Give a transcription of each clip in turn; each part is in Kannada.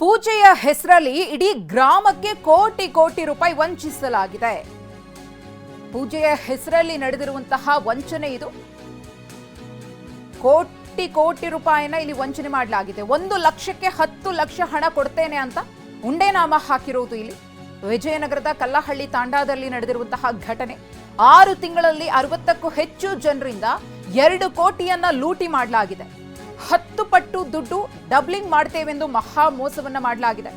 ಪೂಜೆಯ ಹೆಸರಲ್ಲಿ ಇಡೀ ಗ್ರಾಮಕ್ಕೆ ಕೋಟಿ ಕೋಟಿ ರೂಪಾಯಿ ವಂಚಿಸಲಾಗಿದೆ. ಪೂಜೆಯ ಹೆಸರಲ್ಲಿ ನಡೆದಿರುವಂತಹ ವಂಚನೆ ಇದು. ಕೋಟಿ ಕೋಟಿ ರೂಪಾಯಿನ ಇಲ್ಲಿ ವಂಚನೆ ಮಾಡಲಾಗಿದೆ. ಒಂದು ಲಕ್ಷಕ್ಕೆ ಹತ್ತು ಲಕ್ಷ ಹಣ ಕೊಡ್ತೇನೆ ಅಂತ ಉಂಡೆನಾಮ ಹಾಕಿರುವುದು ಇಲ್ಲಿ. ವಿಜಯನಗರದ ಕಲ್ಲಹಳ್ಳಿ ತಾಂಡಾದಲ್ಲಿ ನಡೆದಿರುವಂತಹ ಘಟನೆ. ಆರು ತಿಂಗಳಲ್ಲಿ ಅರವತ್ತಕ್ಕೂ ಹೆಚ್ಚು ಜನರಿಂದ ಎರಡು ಕೋಟಿಯನ್ನ ಲೂಟಿ ಮಾಡಲಾಗಿದೆ. ಹತ್ತು ಪಟ್ಟು ದುಡ್ಡು ಡಬ್ಲಿಂಗ್ ಮಾಡ್ತೇವೆಂದು ಮಹಾ ಮೋಸವನ್ನ ಮಾಡಲಾಗಿದೆ.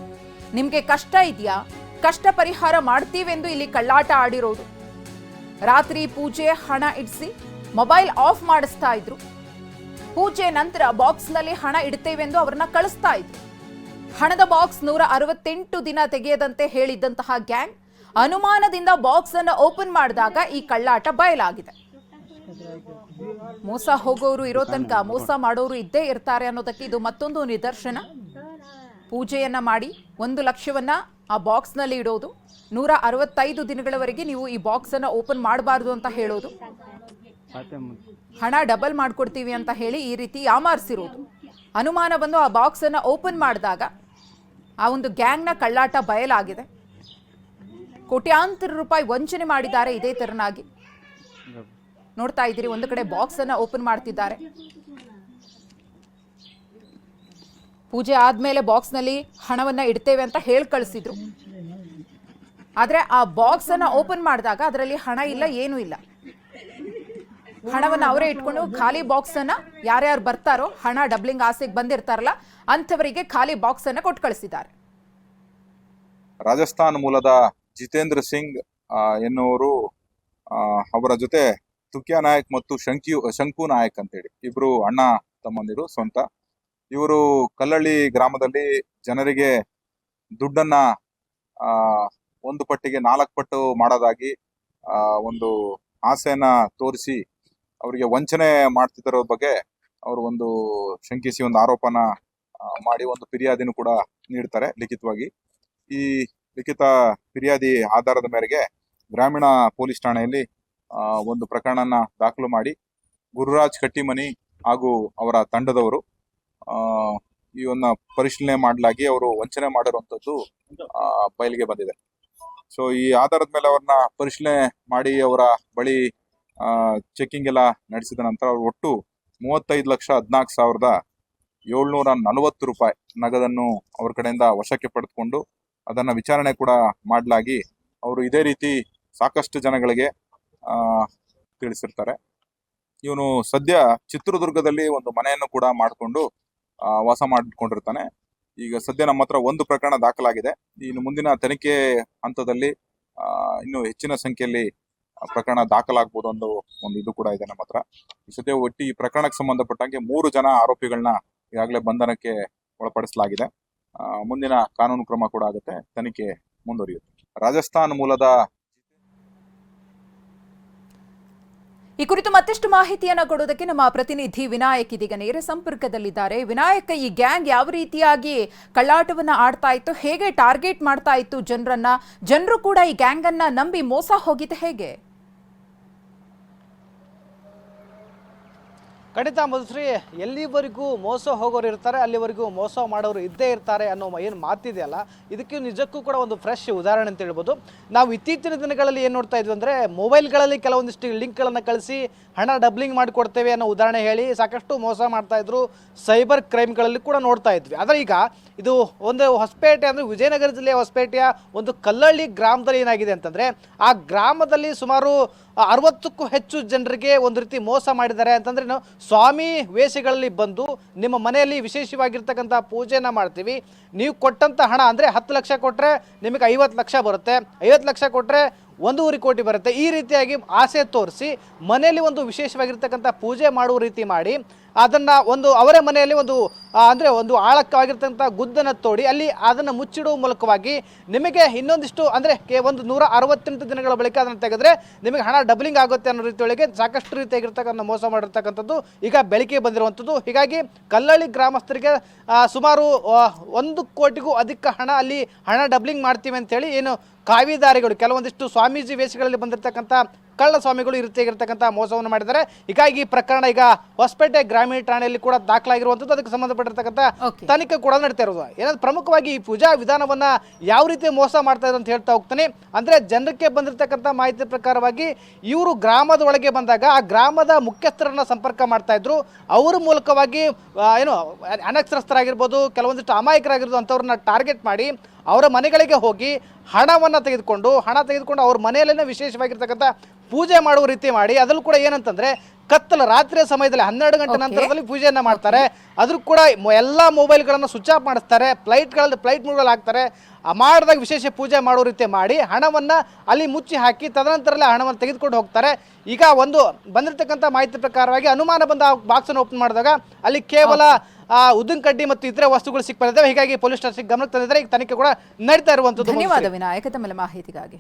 ನಿಮ್ಗೆ ಕಷ್ಟ ಇದೆಯಾ? ಕಷ್ಟ ಪರಿಹಾರ ಮಾಡ್ತೀವೆಂದು ಇಲ್ಲಿ ಕಳ್ಳಾಟ ಆಡಿರೋದು. ರಾತ್ರಿ ಪೂಜೆ ಹಣ ಇಡಿಸಿ ಮೊಬೈಲ್ ಆಫ್ ಮಾಡಿಸ್ತಾ ಇದ್ರು. ಪೂಜೆ ನಂತರ ಬಾಕ್ಸ್ನಲ್ಲಿ ಹಣ ಇಡ್ತೇವೆಂದು ಅವ್ರನ್ನ ಕಳಿಸ್ತಾ ಇದ್ರು. ಹಣದ ಬಾಕ್ಸ್ ನೂರ ಅರವತ್ತೆಂಟು ದಿನ ತೆಗೆಯದಂತೆ ಹೇಳಿದ್ದಂತಹ ಗ್ಯಾಂಗ್ ಅನುಮಾನದಿಂದ ಬಾಕ್ಸ್ ಅನ್ನು ಓಪನ್ ಮಾಡಿದಾಗ ಈ ಕಳ್ಳಾಟ ಬಯಲಾಗಿದೆ. ಮೋಸ ಹೋಗೋರು ಇರೋ ತನಕ ಮೋಸ ಮಾಡೋರು ಇದ್ದೇ ಇರ್ತಾರೆ ಅನ್ನೋದಕ್ಕೆ ಇದು ಮತ್ತೊಂದು ನಿದರ್ಶನ. ಪೂಜೆಯನ್ನ ಮಾಡಿ ಒಂದು ಲಕ್ಷವನ್ನ ಆ ಬಾಕ್ಸ್ನಲ್ಲಿ ಇಡೋದು. ನೂರ ಅರವತ್ತೈದು ದಿನಗಳವರೆಗೆ ನೀವು ಈ ಬಾಕ್ಸ್ ಅನ್ನ ಓಪನ್ ಮಾಡಬಾರ್ದು ಅಂತ ಹೇಳೋದು. ಹಣ ಡಬಲ್ ಮಾಡ್ಕೊಡ್ತೀವಿ ಅಂತ ಹೇಳಿ ಈ ರೀತಿ ಯಾಮಾರಿಸಿರೋದು. ಅನುಮಾನ ಬಂದು ಆ ಬಾಕ್ಸ್ ಅನ್ನ ಓಪನ್ ಮಾಡಿದಾಗ ಆ ಒಂದು ಗ್ಯಾಂಗ್ನ ಕಳ್ಳಾಟ ಬಯಲಾಗಿದೆ. ಕೋಟ್ಯಾಂತರ ರೂಪಾಯಿ ವಂಚನೆ ಮಾಡಿದ್ದಾರೆ ಇದೇ ತೆರನಾಗಿ. ನೋಡ್ತಾ ಇದ್ದೀರಿ, ಒಂದು ಕಡೆ ಬಾಕ್ಸ್ ಅನ್ನ ಓಪನ್ ಮಾಡ್ತಿದ್ದಾರೆ. ಪೂಜೆ ಆದ್ಮೇಲೆ ಬಾಕ್ಸ್ನಲ್ಲಿ ಹಣವನ್ನ ಇಡ್ತೇವೆ ಅಂತ ಹೇಳಿ ಕಳಿಸಿದ್ರು. ಆದ್ರೆ ಆ ಬಾಕ್ಸ್ ಅನ್ನ ಓಪನ್ ಮಾಡಿದಾಗ ಅದರಲ್ಲಿ ಹಣ ಇಲ್ಲ, ಏನೂ ಇಲ್ಲ. ಹಣವನ್ನ ಅವರೇ ಇಟ್ಕೊಂಡು ಖಾಲಿ ಬಾಕ್ಸ್ ಅನ್ನ ಯಾರ್ಯಾರು ಬರ್ತಾರೋ, ಹಣ ಡಬ್ಲಿಂಗ್ ಆಸೆಗೆ ಬಂದಿರ್ತಾರಲ್ಲ, ಅಂಥವರಿಗೆ ಖಾಲಿ ಬಾಕ್ಸ್ ಅನ್ನ ಕೊಟ್ಟು ಕಳಿಸಿದ್ದಾರೆ. ರಾಜಸ್ಥಾನ್ ಮೂಲದ ಜಿತೇಂದ್ರ ಸಿಂಗ್ ಎನ್ನುವರು ಅವರ ಜೊತೆ ತುಕ್ಯಾ ನಾಯಕ್ ಮತ್ತು ಶಂಕ್ಯು, ಶಂಕು ನಾಯಕ್ ಅಂತೇಳಿ. ಇಬ್ರು ಅಣ್ಣ ತಮ್ಮಂದಿರು, ಸ್ವಂತ. ಇವರು ಕಲ್ಲಳ್ಳಿ ಗ್ರಾಮದಲ್ಲಿ ಜನರಿಗೆ ದುಡ್ಡನ್ನ ಒಂದು ಪಟ್ಟಿಗೆ ನಾಲ್ಕು ಪಟ್ಟು ಮಾಡೋದಾಗಿ ಒಂದು ಆಸೆಯನ್ನ ತೋರಿಸಿ ಅವರಿಗೆ ವಂಚನೆ ಮಾಡ್ತಿದ್ದರೋ ಬಗ್ಗೆ ಅವರು ಒಂದು ಶಂಕಿಸಿ ಒಂದು ಆರೋಪನ ಮಾಡಿ ಒಂದು ಫಿರ್ಯಾದಿನೂ ಕೂಡ ನೀಡ್ತಾರೆ ಲಿಖಿತವಾಗಿ. ಈ ಲಿಖಿತ ಫಿರ್ಯಾದಿ ಆಧಾರದ ಮೇರೆಗೆ ಗ್ರಾಮೀಣ ಪೊಲೀಸ್ ಠಾಣೆಯಲ್ಲಿ ಒಂದು ಪ್ರಕರಣನ ದಾಖಲು ಮಾಡಿ ಗುರುರಾಜ್ ಕಟ್ಟಿಮನಿ ಹಾಗೂ ಅವರ ತಂಡದವರು ಇವನ್ನ ಪರಿಶೀಲನೆ ಮಾಡಲಾಗಿ ಅವರು ವಂಚನೆ ಮಾಡಿರುವಂಥದ್ದು ಬಯಲಿಗೆ ಬಂದಿದೆ. ಸೊ ಈ ಆಧಾರದ ಮೇಲೆ ಅವ್ರನ್ನ ಪರಿಶೀಲನೆ ಮಾಡಿ ಅವರ ಬಳಿ ಚೆಕಿಂಗ್ ಎಲ್ಲ ನಡೆಸಿದ ನಂತರ ಅವರು ಒಟ್ಟು ಮೂವತ್ತೈದು ಲಕ್ಷ ಹದಿನಾಲ್ಕು ಸಾವಿರದ ಏಳ್ನೂರ ನಲವತ್ತು ರೂಪಾಯಿ ನಗದನ್ನು ಅವ್ರ ಕಡೆಯಿಂದ ವಶಕ್ಕೆ ಪಡೆದುಕೊಂಡು ಅದನ್ನ ವಿಚಾರಣೆ ಕೂಡ ಮಾಡಲಾಗಿ ಅವರು ಇದೇ ರೀತಿ ಸಾಕಷ್ಟು ಜನಗಳಿಗೆ ತಿಳಿಸಿರ್ತಾರೆ. ಇವನು ಸದ್ಯ ಚಿತ್ರದುರ್ಗದಲ್ಲಿ ಒಂದು ಮನೆಯನ್ನು ಕೂಡ ಮಾಡಿಕೊಂಡು ವಾಸ ಮಾಡಿಕೊಂಡಿರ್ತಾನೆ. ಈಗ ಸದ್ಯ ನಮ್ಮ ಹತ್ರ ಒಂದು ಪ್ರಕರಣ ದಾಖಲಾಗಿದೆ. ಇನ್ನು ಮುಂದಿನ ತನಿಖೆ ಹಂತದಲ್ಲಿ ಇನ್ನು ಹೆಚ್ಚಿನ ಸಂಖ್ಯೆಯಲ್ಲಿ ಪ್ರಕರಣ ದಾಖಲಾಗಬಹುದು ಒಂದು ಒಂದು ಇದು ಕೂಡ ಇದೆ ನಮ್ಮ ಹತ್ರ. ಈ ಸದ್ಯ ಒಟ್ಟು ಈ ಪ್ರಕರಣಕ್ಕೆ ಸಂಬಂಧಪಟ್ಟಂಗೆ ಮೂರು ಜನ ಆರೋಪಿಗಳನ್ನ ಈಗಾಗಲೇ ಬಂಧನಕ್ಕೆ ಒಳಪಡಿಸಲಾಗಿದೆ. ಮುಂದಿನ ಕಾನೂನು ಕ್ರಮ ಕೂಡ ಆಗುತ್ತೆ. ತನಿಖೆ ಮುಂದುವರಿಯುತ್ತೆ. ರಾಜಸ್ಥಾನ್ ಮೂಲದ ಈ ಕುರಿತು ಮತ್ತಷ್ಟು ಮಾಹಿತಿಯನ್ನು ಕೊಡೋದಕ್ಕೆ ನಮ್ಮ ಪ್ರತಿನಿಧಿ ವಿನಾಯಕ್ ಇದೀಗ ನೇರ ಸಂಪರ್ಕದಲ್ಲಿದ್ದಾರೆ. ವಿನಾಯಕ್, ಈ ಗ್ಯಾಂಗ್ ಯಾವ ರೀತಿಯಾಗಿ ಕಳ್ಳಾಟವನ್ನು ಆಡ್ತಾ ಇತ್ತು? ಹೇಗೆ ಟಾರ್ಗೆಟ್ ಮಾಡ್ತಾ ಇತ್ತು ಜನರನ್ನ? ಜನರು ಕೂಡ ಈ ಗ್ಯಾಂಗ್ ಅನ್ನ ನಂಬಿ ಮೋಸ ಹೋಗಿದ್ದು ಹೇಗೆ? ಖಂಡಿತ ಮಧುಶ್ರೀ ಎಲ್ಲಿವರೆಗೂ ಮೋಸ ಹೋಗೋರು ಇರ್ತಾರೆ, ಅಲ್ಲಿವರೆಗೂ ಮೋಸ ಮಾಡೋರು ಇದ್ದೇ ಇರ್ತಾರೆ ಅನ್ನೋ ಏನು ಮಾತಿದೆಯಲ್ಲ ಇದಕ್ಕೆ ನಿಜಕ್ಕೂ ಕೂಡ ಒಂದು ಫ್ರೆಶ್ ಉದಾಹರಣೆ ಅಂತ ಹೇಳ್ಬೋದು. ನಾವು ಇತ್ತೀಚಿನ ದಿನಗಳಲ್ಲಿ ಏನು ನೋಡ್ತಾ ಇದ್ವಿ ಅಂದರೆ, ಮೊಬೈಲ್ಗಳಲ್ಲಿ ಕೆಲವೊಂದಿಷ್ಟು ಲಿಂಕ್ಗಳನ್ನು ಕಳಿಸಿ, ಹಣ ಡಬ್ಲಿಂಗ್ ಮಾಡಿಕೊಡ್ತೇವೆ ಅನ್ನೋ ಉದಾಹರಣೆ ಹೇಳಿ ಸಾಕಷ್ಟು ಮೋಸ ಮಾಡ್ತಾಯಿದ್ರು ಸೈಬರ್ ಕ್ರೈಮ್ಗಳಲ್ಲಿ ಕೂಡ ನೋಡ್ತಾ ಇದ್ವಿ. ಆದರೆ ಈಗ ಇದು ಒಂದು ಹೊಸಪೇಟೆ ಅಂದರೆ ವಿಜಯನಗರ ಜಿಲ್ಲೆಯ ಹೊಸಪೇಟೆಯ ಒಂದು ಕಲ್ಲಳ್ಳಿ ಗ್ರಾಮದಲ್ಲಿ ಏನಾಗಿದೆ ಅಂತಂದರೆ, ಆ ಗ್ರಾಮದಲ್ಲಿ ಸುಮಾರು ಅರವತ್ತಕ್ಕೂ ಹೆಚ್ಚು ಜನರಿಗೆ ಒಂದು ರೀತಿ ಮೋಸ ಮಾಡಿದ್ದಾರೆ ಅಂತಂದ್ರೆ ಸ್ವಾಮಿ ವೇಷಗಳಲ್ಲಿ ಬಂದು ನಿಮ್ಮ ಮನೆಯಲ್ಲಿ ವಿಶೇಷವಾಗಿರ್ತಕ್ಕಂಥ ಪೂಜೆನ ಮಾಡ್ತೀವಿ. ನೀವು ಕೊಟ್ಟಂಥ ಹಣ ಅಂದರೆ ಹತ್ತು ಲಕ್ಷ ಕೊಟ್ಟರೆ ನಿಮಗೆ ಐವತ್ತು ಲಕ್ಷ ಬರುತ್ತೆ. ಐವತ್ತು ಲಕ್ಷ ಕೊಟ್ಟರೆ ಒಂದೂವರೆ ಕೋಟಿ ಬರುತ್ತೆ. ಈ ರೀತಿಯಾಗಿ ಆಸೆ ತೋರಿಸಿ ಮನೆಯಲ್ಲಿ ಒಂದು ವಿಶೇಷವಾಗಿರ್ತಕ್ಕಂಥ ಪೂಜೆ ಮಾಡುವ ರೀತಿ ಮಾಡಿ, ಅದನ್ನು ಒಂದು ಅವರ ಮನೆಯಲ್ಲಿ ಒಂದು ಅಂದರೆ ಒಂದು ಆಳಕ್ಕಾಗಿರ್ತಕ್ಕಂಥ ಗುದ್ದನ್ನು ತೋಡಿ ಅಲ್ಲಿ ಅದನ್ನು ಮುಚ್ಚಿಡುವ ಮೂಲಕವಾಗಿ ನಿಮಗೆ ಇನ್ನೊಂದಿಷ್ಟು, ಅಂದರೆ ಒಂದು ನೂರ ಅರವತ್ತೆಂಟು ದಿನಗಳ ಬಳಿಕ ಅದನ್ನು ತೆಗೆದ್ರೆ ನಿಮಗೆ ಹಣ ಡಬ್ಲಿಂಗ್ ಆಗುತ್ತೆ ಅನ್ನೋ ರೀತಿಯೊಳಗೆ ಸಾಕಷ್ಟು ರೀತಿಯಾಗಿರ್ತಕ್ಕಂಥ ಮೋಸ ಮಾಡಿರ್ತಕ್ಕಂಥದ್ದು ಈಗ ಬೆಳಿಗ್ಗೆ ಬಂದಿರುವಂಥದ್ದು. ಹೀಗಾಗಿ ಕಲ್ಲಳ್ಳಿ ಗ್ರಾಮಸ್ಥರಿಗೆ ಸುಮಾರು ಒಂದು ಕೋಟಿಗೂ ಅಧಿಕ ಹಣ ಅಲ್ಲಿ ಹಣ ಡಬ್ಲಿಂಗ್ ಮಾಡ್ತೀವಿ ಅಂತೇಳಿ ಏನು ಕಾವಿದಾರಿಗಳು ಕೆಲವೊಂದಿಷ್ಟು ಸ್ವಾಮೀಜಿ ವೇಷಗಳಲ್ಲಿ ಬಂದಿರತಕ್ಕಂಥ ಕಳ್ಳ ಸ್ವಾಮಿಗಳು ಈ ರೀತಿಯಾಗಿರ್ತಕ್ಕಂಥ ಮೋಸವನ್ನು ಮಾಡಿದ್ದಾರೆ. ಹೀಗಾಗಿ ಈ ಪ್ರಕರಣ ಈಗ ಹೊಸಪೇಟೆ ಗ್ರಾಮೀಣ ಠಾಣೆಯಲ್ಲಿ ಕೂಡ ದಾಖಲಾಗಿರುವಂಥದ್ದು ಅದಕ್ಕೆ ಸಂಬಂಧಪಟ್ಟಿರ್ತಕ್ಕಂಥ. ತನಿಖೆ ಕೂಡ ನಡೀತಾ ಇರೋದು. ಏನಾದ್ರು ಪ್ರಮುಖವಾಗಿ ಈ ಪೂಜಾ ವಿಧಾನವನ್ನ ಯಾವ ರೀತಿ ಮೋಸ ಮಾಡ್ತಾ ಇದೆ ಅಂತ ಹೇಳ್ತಾ ಹೋಗ್ತಾನೆ. ಅಂದ್ರೆ ಜನಕ್ಕೆ ಬಂದಿರತಕ್ಕಂಥ ಮಾಹಿತಿ ಪ್ರಕಾರವಾಗಿ ಇವರು ಗ್ರಾಮದ ಒಳಗೆ ಬಂದಾಗ ಆ ಗ್ರಾಮದ ಮುಖ್ಯಸ್ಥರನ್ನ ಸಂಪರ್ಕ ಮಾಡ್ತಾ ಇದ್ರು. ಅವರ ಮೂಲಕವಾಗಿ ಏನು ಅನಕ್ಷರಸ್ಥರಾಗಿರ್ಬೋದು ಕೆಲವೊಂದಿಷ್ಟು ಅಮಾಯಕರಾಗಿರ್ಬೋದು ಅಂಥವ್ರನ್ನ ಟಾರ್ಗೆಟ್ ಮಾಡಿ ಅವರ ಮನೆಗಳಿಗೆ ಹೋಗಿ ಹಣವನ್ನು ತೆಗೆದುಕೊಂಡು, ಹಣ ತೆಗೆದುಕೊಂಡು ಅವ್ರ ಮನೆಯಲ್ಲೇ ವಿಶೇಷವಾಗಿರ್ತಕ್ಕಂಥ ಪೂಜೆ ಮಾಡುವ ರೀತಿ ಮಾಡಿ, ಅದರಲ್ಲೂ ಕೂಡ ಏನಂತಂದ್ರೆ ಕತ್ತಲ ರಾತ್ರಿಯ ಸಮಯದಲ್ಲಿ ಹನ್ನೆರಡು ಗಂಟೆ ನಂತರದಲ್ಲಿ ಪೂಜೆಯನ್ನ ಮಾಡ್ತಾರೆ. ಅದ್ರ ಕೂಡ ಮೊಬೈಲ್ ಮೊಬೈಲ್ಗಳನ್ನು ಸ್ವಿಚ್ ಆಫ್ ಮಾಡಿಸ್ತಾರೆ. ಫ್ಲೈಟ್ಗಳಲ್ಲಿ ಫ್ಲೈಟ್ ಮೂಡಲ್ಲಿ ಹಾಕ್ತಾರೆ. ಮಾಡಿದಾಗ ವಿಶೇಷ ಪೂಜೆ ಮಾಡೋ ರೀತಿ ಮಾಡಿ ಹಣವನ್ನ ಅಲ್ಲಿ ಮುಚ್ಚಿ ಹಾಕಿ ತದನಂತರಲ್ಲೇ ಹಣವನ್ನು ತೆಗೆದುಕೊಂಡು ಹೋಗ್ತಾರೆ. ಈಗ ಒಂದು ಬಂದಿರತಕ್ಕಂತ ಮಾಹಿತಿ ಪ್ರಕಾರವಾಗಿ ಅನುಮಾನ ಬಂದ ಬಾಕ್ಸ್ ಅನ್ನು ಓಪನ್ ಮಾಡಿದಾಗ ಅಲ್ಲಿ ಕೇವಲ ಆ ಉದ್ದಿನ ಕಡ್ಡಿ ಮತ್ತು ಇತರೆ ವಸ್ತುಗಳು ಸಿಕ್ ಹೀಗಾಗಿ ಪೊಲೀಸ್ ಸ್ಟೇಷನ್ ಗಮನಕ್ಕೆ ತಂದಿದ್ದಾರೆ ಈಗ ತನಿಖೆ ಕೂಡ ನಡೀತಾ ಇರುವಂತದ್ದು ಧನ್ಯವಾದ ವಿನಾಯಕ ತಮ್ಮ ಮಾಹಿತಿಗಾಗಿ.